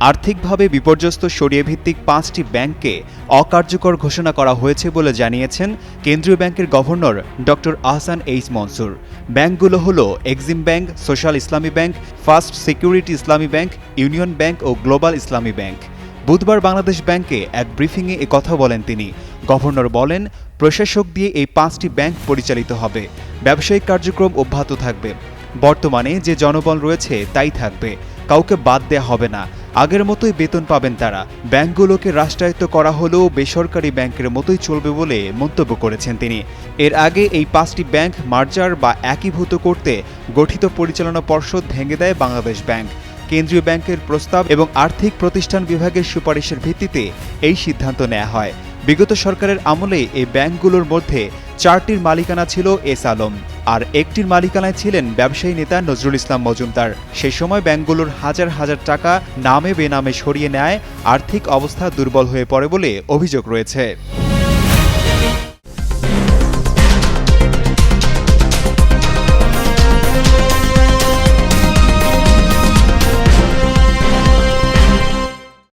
আর্থিকভাবে বিপর্যস্ত সরিয়ে ভিত্তিক পাঁচটি ব্যাংককে অকার্যকর ঘোষণা করা হয়েছে বলে জানিয়েছেন কেন্দ্রীয় ব্যাংকের governor doctor Ahsan H Mansur. ব্যাংকগুলো হলো Exim Bank, Social Islami Bank, First Security Islami Bank, Union Bank ও গ্লোবাল ইসলামী ব্যাংক। বুধবার বাংলাদেশ ব্যাংকে এক ব্রিফিংয়ে এ কথা বলেন তিনি। গভর্নর বলেন, প্রশাসক দিয়ে এই পাঁচটি ব্যাংক পরিচালিত হবে। ব্যবসায়িক কার্যক্রম অব্যাহত থাকবে। বর্তমানে যে জনবল রয়েছে তাই থাকবে। কাউকে বাদ দেয়া হবে না। আগের মতোই বেতন পাবেন তারা। ব্যাংকগুলোকে রাষ্ট্রায়ত্ত করা হলেও বেসরকারি ব্যাংকের মতোই চলবে বলে মন্তব্য করেছেন তিনি। এর আগে এই পাঁচটি ব্যাংক মার্জার বা একীভূত করতে গঠিত পরিচালনা পর্ষদ ভেঙে দেয় বাংলাদেশ ব্যাংক। কেন্দ্রীয় ব্যাংকের প্রস্তাব এবং আর্থিক প্রতিষ্ঠান বিভাগের সুপারিশের ভিত্তিতে এই সিদ্ধান্ত নেওয়া হয়। বিগত সরকারের আমলে এই ব্যাংকগুলোর মধ্যে চারটির মালিকানা ছিল এস আলম আর একটির মালিকানায় ছিলেন ব্যবসায়ী নেতা নজরুল ইসলাম মজুমদার। সে সময় ব্যাংকগুলোর হাজার হাজার টাকা নামে বেনামে সরিয়ে নেয়, আর্থিক অবস্থা দুর্বল হয়ে পড়ে বলে অভিযোগ রয়েছে।